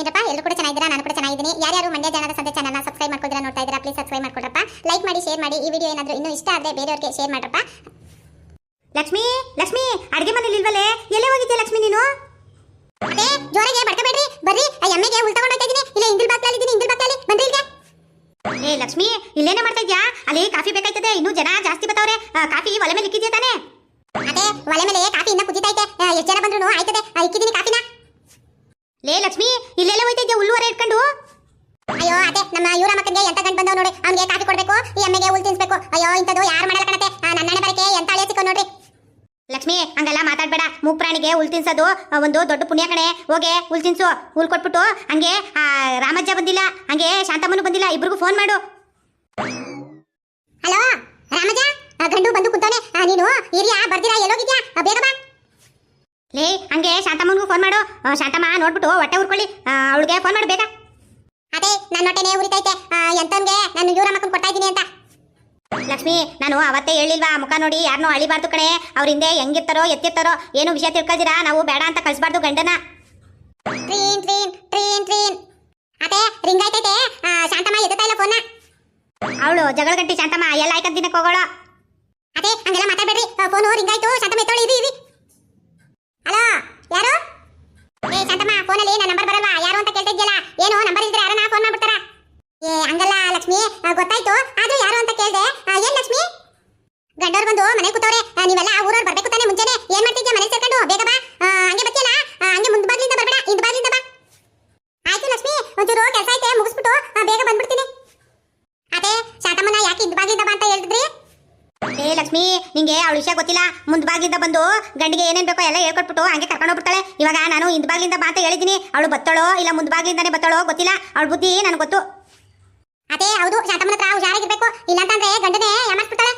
ಏನಪ್ಪ? ಎಲ್ಲರೂ ಕೂಡ ಚೆನ್ನಾಗಿದ್ದೀರಾ? ನಾನು ಕೂಡ ಚೆನ್ನಾಗಿದ್ದೀನಿ. ಯಾರ್ಯಾರು ಮಂಡ್ಯ ಜನರ ಸಂತೆ ಚಾನಲ್ನ ಸಬ್ಸ್ಕ್ರೈಬ್ ಮಾಡ್ಕೊದಿರಾ ನೋಡ್ತಾ ಇದ್ದೀರಾ ಪ್ಲೀಸ್ ಸಬ್ಸ್ಕ್ರೈಬ್ ಮಾಡ್ಕೊಡ್ರಪ್ಪ. ಲೈಕ್ ಮಾಡಿ ಶೇರ್ ಮಾಡಿ. ಈ ವಿಡಿಯೋ ಏನಾದರೂ ಇನ್ನೂ ಇಷ್ಟ ಆದರೆ ಬೇರೆಯವ್ರಿಗೆ ಶೇರ್ ಮಾಡ್ರಪ್ಪ. ಲಕ್ಷ್ಮಿ ಲಕ್ಷ್ಮಿ, ಅಡುಗೆ ಮನೇಲಿ ಇಲ್ವಲ್ಲೇ ಎಲ್ಲೇ ಹೋಗಿದ್ಯಾ ಲಕ್ಷ್ಮಿ ನೀನು? ಅದೇ, ಜೋರಾಗೆ ಬಡ್ಕಬೇಡ್ರಿ ಬರ್ರಿ. ಎಮ್ಮೆಗೆ ಉಲ್ಟಾ ಮಾಡ್ತಾ ಇದ್ದೀನಿ. ಇಲ್ಲ ಇಂದಿಲ್ ಬಾಕ್ಲಲ್ಲಿ ಇದ್ದೀನಿ ಇಂದಿಲ್ ಬಾಕ್ಲಲ್ಲಿ ಬಂದ್ರಿ ಇಲ್ಲಿಗೆ. ಏ, ಲಕ್ಷ್ಮಿ, ಇಲ್ಲೇನೇ ಮಾಡ್ತಾ ಇದ್ಯಾ? ಅಲ್ಲಿ ಕಾಫಿ ಬೇಕಾಯ್ತದೆ. ಇನ್ನೂ ಜನ ಜಾಸ್ತಿ ಬರ್ತಾವ್ರೆ ಕಾಫಿ ಒಲೆ ಮೇಲೆ ಇಕ್ಕಿದ್ಯಾ ತಾನೆ? ಅದೇ, ಒಲೆ ಮೇಲೆ ಕಾಫಿ ಇನ್ನ ಕುದಿತೈತೆ ಎಷ್ಟು ಜನ ಬಂದ್ರು ಆಯ್ತದೆ. ಇಕ್ಕಿದ್ದೀನಿ ಕಾಫಿನ. ಲೇ ಲಕ್ಷ್ಮಿ ಇಲ್ಲೆಲ್ಲ ಹೋಯ್ತಾ ಇದ್ಯಾ ಹುಲ್ಲುವರೆ ಇಟ್ಕೊಂಡು? ಅಯ್ಯೋ ಅದೇ ನಮ್ಮ ಇವರ ಮಕ್ಕಳಿಗೆ ಎಂತ ಗಂಡ ಬಂದವ್ ನೋಡಿ ಅವ್ನಿಗೆ ಕಾಫಿ ಕೊಡ್ಬೇಕು ಈ ಅಮ್ಮಗೆ ಉಲ್ ತಿನ್ಸ್ಬೇಕು. ಅಯ್ಯೋ ಇಂಥದ್ದು ಯಾರು ಮಾಡಲ್ಲ ಕಣತೆ. ಆ, ನನ್ನ ಹಣೆ ಬರಕ್ಕೆ ಎಂತ ಅಳೆ ಸಿಕ್ಕೋ ನೋಡ್ರಿ. ಲಕ್ಷ್ಮಿ ಹಂಗೆಲ್ಲ ಮಾತಾಡ್ಬೇಡ. ಮೂಗ್ ಪ್ರಾಣಿಗೆ ಹುಲ್ ತಿನ್ಸೋದು ಒಂದು ದೊಡ್ಡ ಪುಣ್ಯ ಕಣೆ. ಹೋಗೆ ಹುಲ್ ತಿನ್ಸು. ಹುಲ್ ಕೊಟ್ಬಿಟ್ಟು ಹಂಗೆ ರಾಮಜ್ಜ ಬಂದಿಲ್ಲ. ಹಂಗೆ ಶಾಂತಮ್ಮನು ಬಂದಿಲ್ಲ. ಇಬ್ರಿಗೂ ಫೋನ್ ಮಾಡು. ಹಲೋ ರಾಮಜ್ಜ ಗಂಡು ಬಂದು ಕುಂತಾನೆ ನೀನು ಇರಿಯಾ ಬರ್ದಿರಾ ಎಲ್ಲೋಗಿದ್ಯಾ? ಬೇಗ ಬಾ. ಲೇ ಹಂಗೆ ಶಾಂತಮ್ಮನಿಗೂ ಫೋನ್ ಮಾಡು. ಶಾಂತಮ್ಮ ನೋಡ್ಬಿಟ್ಟು ಹೊಟ್ಟೆ ಉರ್ಕೊಳ್ಳಿ. ಅವಳಿಗೆ ಫೋನ್ ಮಾಡು ಬೇಗ ಅದೇ ನನ್ನ ಹೊಟ್ಟೆನೇ ಉರಿತೈತೆ. ಎಂತನ್ಗೆ ನಾನು ಮಕ್ಕಳು ಕೊಡ್ತಾ ಇದ್ದೀನಿ ಅಂತ. ಲಕ್ಷ್ಮಿ ನಾನು ಅವತ್ತೇ ಹೇಳಿಲ್ವಾ ಮುಖ ನೋಡಿ ಯಾರನ್ನೂ ಅಳಿಬಾರ್ದು ಕಣೆ. ಅವ್ರ ಹಿಂದೆ ಹೆಂಗಿರ್ತಾರೋ ಎತ್ತಿರ್ತಾರೋ ಏನು ವಿಷಯ ತಿಳ್ಕೊಳ್ದಿರಾ? ನಾವು ಬೇಡ ಅಂತ ಕಳಿಸ್ಬಾರ್ದು ಗಂಡನ. ಟ್ರೀನ್ ಟ್ರೀನ್ ಟ್ರೀನ್ ಟ್ರೀನ್. ಅದೇ ರಿಂಗ್ ಆಯ್ತೈತೆ. ಶಾಂತಮ್ಮ ಎತ್ತುತ್ತಾ ಇಲ್ಲ ಫೋನ್ನ ಅವಳು ಜಗಳ ಗಂಟಿ ಶಾಂತಮ್ಮ ಎಲ್ಲ ಆಯ್ಕದ್ ದಿನಕ್ಕೆ ಹೋಗೋಳು. ಅದೇ ಹಂಗೆಲ್ಲ ಮಾತಾಡ್ಬೇಡ್ರಿ. ಫೋನು ರಿಂಗ್ ಆಯ್ತು. ಶಾಂತಮ್ಮ ಎತ್ತೋಳಿ ಇರಿ ಇರಿ. ಹಲೋ, ಯಾರು? ಏ, ಶಾಂತಮ್ಮ ಫೋನಲ್ಲಿ ನನ್ನ ನಂಬರ್ ಬರಲ್ವಾ? ಯಾರು ಅಂತ ಕೇಳ್ತಾ ಇದೆಯಲ್ಲ ಏನು ನಂಬರ್ ಇದ್ರೆ ಯಾರನ್ನ ಫೋನ್ ಮಾಡ್ಬಿಡ್ತಾರ? ಏ, ಹಂಗಲ್ಲ ಲಕ್ಷ್ಮಿ ಗೊತ್ತಾಯ್ತು ಆದ್ರೂ ಯಾರು ಅಂತ ಕೇಳ್ದೆ ಆ, ಏನ್ ಲಕ್ಷ್ಮಿ ಗಂಡವ್ರು ಬಂದು ಮನೆ ಕೂತವ್ರೆ ಆ, ನೀವೆಲ್ಲ ಊರವ್ರು ಬರ್ಬೇಕು ತಾನೆ ಮುಂಚೆನೆ ಏನ್ ಮಾಡ್ತಿದ್ಯಾ ಮನೆ ಸೇರ್ಕೊಂಡು ಬೇಗ ಬಾ ಆ, ಹಂಗೆ ಬತ್ತಿಯಲ್ಲ ಆ, ಹಂಗೆ ಮುಂದ್ ಬಾಗ್ಲಿಂದ ಬರ್ಬೇಡ ಹಿಂದ್ ಬಾಗ್ಲಿಂದ ಬಾ ಆಯ್ತು ಲಕ್ಷ್ಮಿ ಒಂಚೂರು ಕೆಲಸ ಐತೆ ಮುಗಿಸ್ಬಿಟ್ಟು ಆ, ಬೇಗ ಬಂದ್ಬಿಡ್ತೀನಿ ಅದೇ ಶಾಂತಮ್ಮನ ಯಾಕೆ ಹಿಂದ್ ಬಾಗ್ಲಿಂದ ಬಾ ಅಂತ ಹೇಳಿದ್ರಿ ಏ ಲಕ್ಷ್ಮಿ, ನಿಂಗೆ ಅವಳ ವಿಷಯ ಗೊತ್ತಿಲ್ಲ. ಮುಂದ್ ಬಾಗಿಲಿಂದ ಬಂದು ಗಂಡಿಗೆ ಏನೇನ್ ಬೇಕೋ ಎಲ್ಲ ಹೇಳ್ಕೊಟ್ಬಿಟ್ಟು ಹಂಗೆ ಕರ್ಕೊಂಡು ಹೋಗ್ಬಿಡ್ತಾಳೆ. ಇವಾಗ ನಾನು ಹಿಂದ್ ಬಾಗಿಲಿಂದ ಬಾ ಅಂತ ಹೇಳಿದೀನಿ. ಅವಳು ಬತ್ತಳೋ ಇಲ್ಲ ಮುಂದ್ ಬಾಗಿಲಿಂದಾನೆ ಬತ್ತಳೋ ಗೊತ್ತಿಲ್ಲ. ಅವಳ ಬುದ್ಧಿ ನನಗೆ ಗೊತ್ತು. ಅದೇ, ಹೌದು, ಶಾಂತಮ್ಮನ ಹತ್ರ ಹುಷಾರಾಗಿರ್ಬೇಕು ಇಲ್ಲಾಂತಂದ್ರೆ ಗಂಡನೇ ಯಾಮಾಸ್ಬಿಡ್ತಾಳೆ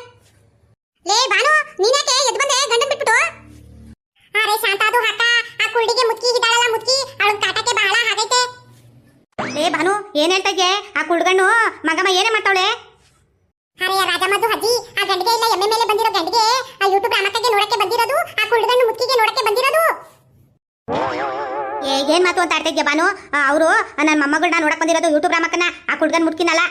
ಲೇ, ಬಾನು ನೀನ್ಯಾಕೆ ಎದ್ದು ಬಂದೆ? ಗಂಡನ್ ಬಿಟ್ಬಿಟ್ಟು. ಅರೆ, ಶಾಂತ, ಅದು ಹಾಕ. ಆ ಕುಳ್ಳಿಗೆ ಮುತ್ಕಿ ಇದ್ದಾಳಲ್ಲ ಮುತ್ಕಿ. ಅವಳ ಕಾಟಕ್ಕೆ ಬಹಳ ಹಾಗೈತೆ. ಏ ಬಾನು, ಏನ್ ಹೇಳ್ತಾ ಇದ್ಯೆ? ಆ ಕುಡ್ಗಣ್ಣು ಮಗಮ್ಮ ಏನೇ ಮಾಡ್ತಾವಳೆ? ಅರೆ ರಾಜಮ್ಮದು ಅಜ್ಜಿ. ಆ ಮಾತು ಅಂತ ಆಡ್ತಿದ್ಯ ಬಾನು ಅವರು ನನ್ನ ಮೊಮ್ಮಗಳನ್ನ ನೋಡಕ್ ಬಂದಿರೋದು ಯೂಟ್ಯೂಬ್ ರಾಮಕ್ಕನ ಆ ಕುಡ್ಗನ್ ಮುಟ್ಕಿನಲ್ಲ.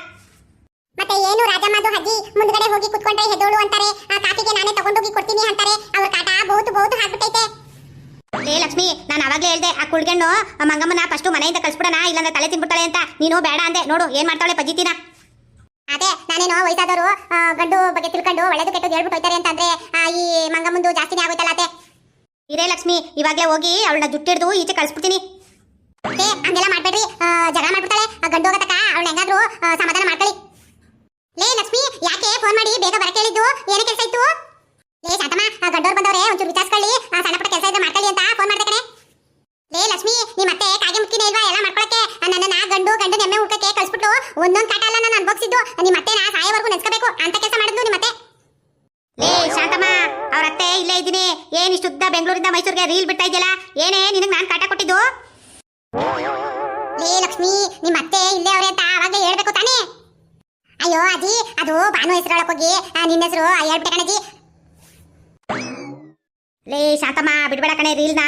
ಮತ್ತೆ ಏನು ರಾಜಮ್ಮದು ಅಜ್ಜಿ ಮುಂದ್ಗಡೆ ಹೋಗಿ ಕುತ್ಕೊಂಡ್ರೆ ಹೆದೋಳು ಅಂತಾರೆ. ಆ ಕಾಫಿಗೆ ನಾನೇ ತಗೊಂಡೋಗಿ ಕೊಡ್ತೀನಿ ಅಂತಾರೆ. ಅವ್ರ ಕಾಟ ಬಹುದು ಬಹುದು ಹಾಕ್ಬಿಟ್ಟೈತೆ. ಏ ಲಕ್ಷ್ಮಿ ನಾನು ಅವಾಗಲೇ ಹೇಳ್ದೆ ಆ ಕುಡ್ಗಣ್ಣು ಮಂಗಮ್ಮನ ಫಸ್ಟ್ ಮನೆಯಿಂದ ಕಳ್ಸ್ಬಿಡಣ ಇಲ್ಲಾಂದ್ರೆ ತಲೆ ತಿನ್ಬಿಡ್ತಾಳೆ ಅಂತ. ನೀನು ಬೇಡ ಅಂದೆ. ನೋಡು ಏನ್ ಮಾಡ್ತಾಳೆ ಪಜಿತಿನ? ಅದೇ ನಾನೇನೋ ವಯಸ್ಸಾದವರು ಗಂಡು ಬಗ್ಗೆ ತಿಳ್ಕೊಂಡು ಒಳ್ಳೇದು ಕೆಟ್ಟದ್ದು ಹೇಳ್ಬಿಟ್ಟು ಹೋಯ್ತಾರೆ ಅಂತಂದ್ರೆ ಈ ಮಂಗಮ್ಮಂದು ಜಾಸ್ತಿನೇ ಆಗೋಯ್ತಲ್ಲ ಅದೇ ಇರೇ ಲಕ್ಷ್ಮಿ ಇವಾಗ್ಲೇ ಹೋಗಿ ಅವಳನ್ನ ಜುಟ್ಟಿಡ್ದು ಈಚೆ ಕಳ್ಸ್ಬಿಡ್ತೀನಿ. ಹಂಗೆಲ್ಲ ಮಾಡ್ಬೇಡ್ರಿ. ಜಗಳ ಸಮಾಧಾನ ಮಾಡ್ಕೊಳ್ಳಿ. ಲಕ್ಷ್ಮಿ, ಯಾಕೆ ಫೋನ್ ಮಾಡಿ ಬೇಗ ಏನೇ ಕೆಲಸ ಶಾಂತಮ್ಮ ಗಂಡೋರ್ ಬಂದವ್ರೆ, ಒಂಚೂರು ವಿಚಾರಿಸ್ಕೊಳ್ಳಿ. ಕೆಲಸ ಅಂತ ಫೋನ್ ಲಕ್ಷ್ಮಿ ನಿಮ್ಮ ಅತ್ತೆ ಕಾಗೆ ಮುಕ್ಕಿನೇ ಇಲ್ವಾ ಗಂಡು ಗಂಡು ನೆಮ್ಮೆ ಹುಡ್ಕಕ್ಕೆ ಕಳ್ಸ್ಬಿಟ್ಟು ಒಂದೊಂದ್ ನಾನು ಅಂತ ಕೆಲಸ ಮಾಡಿದ್ಲು ನಿಮ್ಮ ಮತ್ತೆ. ಲೇ, ಶಾಂತಮ್ಮ, ಅವ್ರ ಅತ್ತೆ ಇಲ್ಲೇ ಏನ್ ಶುದ್ಧ ಬೆಂಗಳೂರಿಂದ ಮೈಸೂರಿಗೆ ರೀಲ್ ಬಿಡ್ತಾ ಏನೇ ನಿನಗೆ ನಾನು ಕಾಟ ಕೊಟ್ಟಿದ್ದು? ಲೇ ಲಕ್ಷ್ಮಿ ನಿಮ್ಮ ಅತ್ತೆ ಇಲ್ಲೇ ಅವ್ರೆ ಅಂತ ಅವಾಗಲೇ ಹೇಳ್ಬೇಕು ತಾನೇ? ಅಯ್ಯೋ ಅಜ್ಜಿ, ಅದು ಭಾನು ಹೆಸರೊಳಗೆ ಹೋಗಿ ನಿನ್ನ ಹೆಸರು ಹೇಳ್ಬಿಟ್ಟೆ ಕಣಜಿ ಲೇ ಶಾಂತಮ್ಮ, ಬಿಡ್ಬೇಡ ಕಣೆ ರೀಲ್ನ.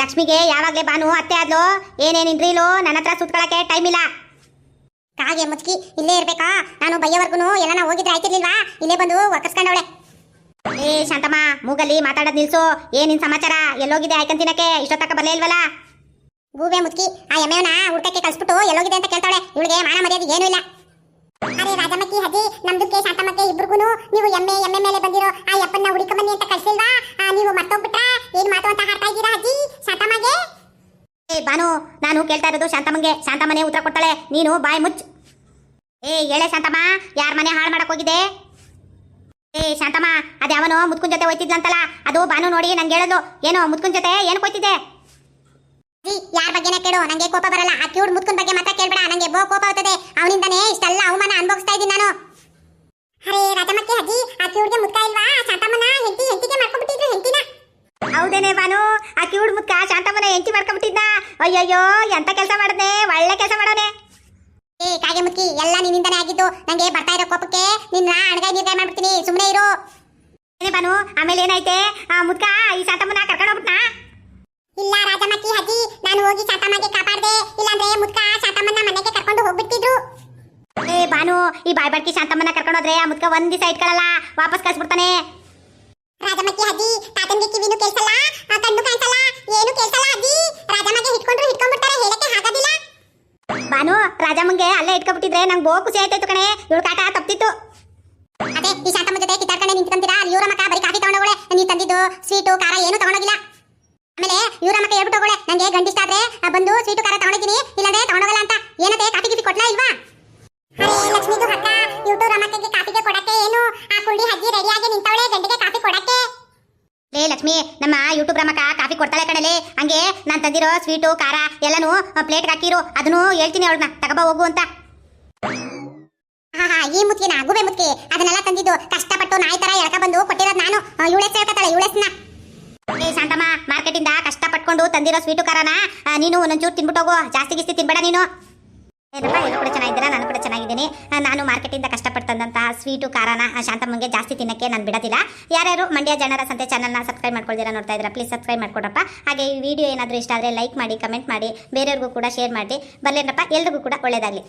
ಲಕ್ಷ್ಮಿಗೆ ಯಾವಾಗ್ಲೇ ಬಾನು ಅತ್ತೆ ಆದ್ಲು, ಏನೇನಿನ್ ರೀಲು, ನನ್ನ ಹತ್ರ ಸುತ್ಕೊಳಕ್ಕೆ ಟೈಮ್ ಇಲ್ಲ. ಕಾಗೆ ಮುಚ್ಕಿ ಇಲ್ಲೇ ಇರ್ಬೇಕಾ? ನಾನು ಬಯ್ಯವರ್ಗುನು ಎಲ್ಲ ನಾ ಹೋಗಿದ್ರೆ ಆಯ್ತಿರ್ಲಿಲ್ವಾ? ಇಲ್ಲೇ ಬಂದು ಒಕ್ಕಸ್ಕೊಂಡವಳೆ ಏ ಶಾಂತಮ್ಮ, ಮೂಗಲ್ಲಿ ಮಾತಾಡೋದ್ ನಿಲ್ಸು. ಏನಿನ್ ಸಮಾಚಾರ? ಎಲ್ಲೋಗಿದೆ ಆಯ್ಕಂತಿನಕ್ಕೆ? ಇಷ್ಟೊತ್ತಕ ಬರಲೇ ಇಲ್ವಲ್ಲ? ಗೂಬೆ ಮುದುಕಿ, ಆ ಎಮ್ಮೆನ ಹುಡ್ಕಕ್ಕೆ ಕಳ್ಸ್ಬಿಟ್ಟು ಎಲ್ಲೋಗಿದೆ ಅಂತ ಕೇಳ್ತಾಳೆ ಇವಳಿಗೆ ಮಾನ ಮರ್ಯಾದೆ ಏನೂ ಇಲ್ಲ. ಅರೆ ರಾಜಮಕ್ಕಿ ಅಜ್ಜಿ ನಮ್ದಕ್ಕೆ ಶಾಂತಮ್ಮಕ್ಕೆ ಇಬ್ರಿಗೂನು ನೀವು ಎಮ್ಮೆ ಎಮ್ಮೆ ಮೇಲೆ ಬಂದಿರೋ ಆ ಯಪ್ಪನ್ನ ಹುಡುಕ ಬನ್ನಿ ಅಂತ ಕಳ್ಸಿಲ್ವಾ? ನೀವು ಮರ್ತೋಗ್ಬಿಟ್ರಾ? ಏನ್ ಮಾತು ಅಂತ ಹಾಡ್ತಾ ಇದ್ದೀರಾ ಅಜ್ಜಿ, ಶಾಂತಮ್ಮಗೆ? ಏ ಬಾನು ನಾನು ಕೇಳ್ತಾ ಇರೋದು ಶಾಂತಮ್ಮಂಗೆ. ಶಾಂತಮ್ಮನೆ ಉತ್ತರ ಕೊಡ್ತಾಳೆ. ನೀನು ಬಾಯ್ ಮುಚ್ಚ. ಏ, ಹೇಳೆ ಶಾಂತಮ್ಮ, ಯಾರ ಮನೆ ಹಾಳು ಮಾಡಕ್ ಹೋಗಿದೆ? ಏ, ಶಾಂತಮ್ಮ ಅವನು ಮುತ್ಕುನ್ ಜೊತೆ ಹೋಯ್ತಿದ್ಲಂತಲ್ಲ. ಅದು ಬಾನು ನೋಡಿ ನಂಗೆ ಹೇಳೋದು. ಏನೋ ಮುತ್ಕುನ್ ಜೊತೆ ಏನು ಹೋಯ್ತಿದ್ದೆ ಜಿ ಯಾರ ಬಗ್ಗೆನೇ ಕೇಳು? ನಂಗೆ ಕೋಪ ಬರಲ್ಲ. ಆ ಕ್ಯೂಡ್ ಮುತ್ಕನ್ ಬಗ್ಗೆ ಮಾತ್ರ ಕೇಳ್ಬೇಡ. ನಂಗೆ ಬೋ ಕೋಪ ಆಗ್ತದೆ ಅವನಿಂದನೇ ಇಷ್ಟೆಲ್ಲ ಅವಮಾನ ಅನುಭವಿಸ್ತಾ ಇದ್ದೀನಿ ನಾನು. ಅರೆ ರಾಜಮಕ್ಕಿ ಅಜ್ಜಿ ಆ ಕ್ಯೂಡ್ಗೆ ಮುತ್ಕ ಇಲ್ವಾ? ಶಾಂತಮ್ಮನ ಹೆಂಡತಿ ಹೆಂಡತಿಗೆ ಮಾಡ್ಕೊಂಡ್ಬಿಟ್ಟಿದ್ರು ಹೆಂಡತಿನ. ಹೌದೇನೆ ಬಾನು ಆ ಕ್ಯೂಡ್ ಮುತ್ಕ ಶಾಂತಮ್ಮನ ಹೆಂಡತಿ ಮಾಡ್ಕೊಂಡ್ಬಿಟ್ಟಿದ್ನ? ಅಯ್ಯಯ್ಯೋ ಎಂತ ಕೆಲಸ ಮಾಡದ್ನೆ ಒಳ್ಳೆ ಕೆಲಸ ಮಾಡೋನೆ. ಏ ಕಾಗೆ ಮುತ್ಕಿ ಎಲ್ಲ ನಿನ್ನಿಂದನೇ ಆಗಿದ್ದು. ನಂಗೆ ಬರ್ತಾ ಇರೋ ಕೋಪಕ್ಕೆ ನಿನ್ನ ಅಣಗಾಯಿ ನಿರ್ಧಾರ ಮಾಡ್ಬಿಡ್ತೀನಿ. ಸುಮ್ಮನೆ ಇರು. ಏನೇ ಬಾನು ಆಮೇಲೆ ಏನೈತೆ ಆ ಮುತ್ಕ ಈ ಶಾಂತಮ್ಮನ ಕರ್ಕೊಂಡು ಹೋಗ್ಬಿಟ್ನಾ ಇಲ್ಲ ರಾಜಮಕ್ಕಿ ಅಜ್ಜಿ ನಾನು ಹೋಗಿ ಶಾಂತಮ್ಮಗೆ ಕಾಪಾಡ್ದೆ ಇಲ್ಲಾಂದ್ರೆ ಮುದ್ಕ ಶಾಂತಮ್ಮನ ಮನೆಗೆ ಕರ್ಕೊಂಡು ಹೋಗ್ಬಿಡ್ತಿದ್ರು. ಏ ಬಾನು ಈ ಬಾಯ್ ಬಡ್ಕಿ ಶಾಂತಮ್ಮನ ಕರ್ಕೊಂಡೋದ್ರೆ ಆ ಮುದ್ಕ ಒಂದ್ ದಿವಸ ಇಟ್ಕೊಳ್ಳಲ್ಲ ವಾಪಸ್ ಕಳ್ಸ್ಬಿಡ್ತಾನೆ. ರಾಜಮ್ಮಕ್ಕಿ ಅಜ್ಜಿ ತಾತನ್ಗೆ ಕಿವಿನೂ ಕೇಳ್ಸಲ್ಲ ಕಣ್ಣು ಕಾಣಿಸಲ್ಲ ಏನು ಕೇಳ್ಸಲ್ಲ ಅಜ್ಜಿ. ರಾಜಮ್ಮಗೆ ಹಿಡ್ಕೊಂಡ್ರು ಹಿಡ್ಕೊಂಡ್ಬಿಡ್ತಾರೆ ಹೇಳಕ್ಕೆ ಆಗೋದಿಲ್ಲ ಬಾನು ರಾಜಮ್ಮಂಗೆ ಅಲ್ಲೇ ಇಟ್ಕೊಬಿಟ್ಟಿದ್ರೆ ನಂಗೆ ಬಹು ಖುಷಿ ಆಯ್ತಾಯ್ತು ಕಣೆ ಇವಳು ಕಾಟ ತಪ್ತಿತ್ತು. ಅದೇ ಈ ಶಾಂತಮ್ಮ ಜೊತೆ ಕಿತ್ತಾಡ್ಕೊಂಡೆ ನಿಂತ್ಕೊಂತೀರಾ? ಇವ್ರ ಮಕ್ಕ ಬರೀ ಕಾಫಿ ತಗೊಂಡೋಗಳೆ ನೀನು ತಂದಿದ್ದು ಸ್ವೀಟು ಖಾರ ಏನು ತಗೊಂಡೋಗಿಲ್ಲ. ಆಮೇಲೆ ಇವ್ರ ಮಕ್ಕ ಹೇಳ್ಬಿಟ್ಟು ಹೋಗೋಳೆ ನಂಗೆ ಇಷ್ಟ ಆದ್ರೆ ಬಂದು ಸ್ವೀಟು ಖಾರ ತಗೊಂಡಿದ್ದೀನಿ ಇಲ್ಲಾಂದ್ರೆ ತಗೊಂಡೋಗಲ್ಲ ಅಂತ. ಏನಂತೆ? ಕಾಫಿ ಗಿಫಿ ಕೊಟ್ಲಾ ಇಲ್ವಾ? ಲಕ್ಷ್ಮಿದು ಅಕ್ಕ ರಮಕ್ಕಗೆ ಕಾಫಿಗೆ ಕೊಡಕ್ಕೆ ಏನು? ಆ ಕುಳ್ಳಿ ಹಜ್ಜಿ ರೆಡಿಯಾಗಿ ನಿಂತವಳೆ ಗಂಡಿಗೆ ಕಾಫಿ ಕೊಡಕ್ಕೆ. ಲೇ ಲಕ್ಷ್ಮಿ ನಮ್ಮ ಯೂಟ್ಯೂಬ್ ರಮಕ ಕಾಫಿ ಕೊಡ್ತಾಳೆ ಕಣಲೆ. ಹಂಗೆ ನಾನು ತಂದಿರೋ ಸ್ವೀಟು ಖಾರ ಎಲ್ಲನೂ ಪ್ಲೇಟ್ ಹಾಕಿರು. ಅದನ್ನು ಹೇಳ್ತೀನಿ ಅವಳನ್ನ. ತಗಬಾ ಹೋಗು ಅಂತ. ಹಾ ಹಾ ಈ ಮುತ್ಕಿನ ಗುಬೆ ಮುತ್ಕಿ ಅದನ್ನೆಲ್ಲ ತಂದಿದ್ದು ಕಷ್ಟಪಟ್ಟು ನಾಯಿ ತರ ಎಳ್ಕ ಬಂದು ಕೊಟ್ಟಿರೋದು ನಾನು. ಇವಳೆಸ್ ಹೇಳ್ಕತ್ತಾಳೆ ಇವಳೆಸ್ನ ಶಾಂತಮ್ಮ, ಮಾರ್ಕೆಟಿಂದ ಕಷ್ಟ ಪಟ್ಕೊಂಡು ತಂದಿರೋ ಸ್ವೀಟು ಕಾರಣ ನೀನು ಒಂದೊಂಚೂರು ತಿನ್ಬಿಟ್ಟು ಹೋಗು. ಜಾಸ್ತಿ ಗಿಸ್ತಿ ತಿನ್ಬೇಡ ನೀನು. ಏನಪ್ಪ ಕೂಡ ಚೆನ್ನಾಗಿದ್ದೀರಾ? ನಾನು ಕೂಡ ಚೆನ್ನಾಗಿದ್ದೀನಿ. ನಾನು ಮಾರ್ಕೆಟಿಂದ ಕಷ್ಟಪಟ್ಟು ತಂದಂತಹ ಸ್ವೀಟು ಕಾರಣ ಶಾಂತಮ್ಮಗೆ ಜಾಸ್ತಿ ತಿನ್ನಕ್ಕೆ ನಾನು ಬಿಡೋದಿಲ್ಲ. ಯಾರ್ಯಾರು ಮಂಡ್ಯ ಜನರ ಸಂತೆ ಚಾನಲ್ನ ಸಬ್ಸ್ಕ್ರೈಬ್ ಮಾಡ್ಕೊಳ್ತೀರಾ ನೋಡ್ತಾ ಇದ್ದೀರಾ ಪ್ಲೀಸ್ ಸಬ್ಸ್ಕ್ರೈಬ್ ಮಾಡ್ಕೊಡ್ರಪ್ಪ. ಹಾಗೆ ಈ ವಿಡಿಯೋ ಏನಾದರೂ ಇಷ್ಟ ಆದರೆ ಲೈಕ್ ಮಾಡಿ ಕಮೆಂಟ್ ಮಾಡಿ, ಬೇರೆಯವ್ರಿಗೂ ಕೂಡ ಶೇರ್ ಮಾಡಿ. ಬರಲೇನಪ್ಪ? ಎಲ್ರಿಗೂ ಕೂಡ ಒಳ್ಳೇದಾಗಲಿ.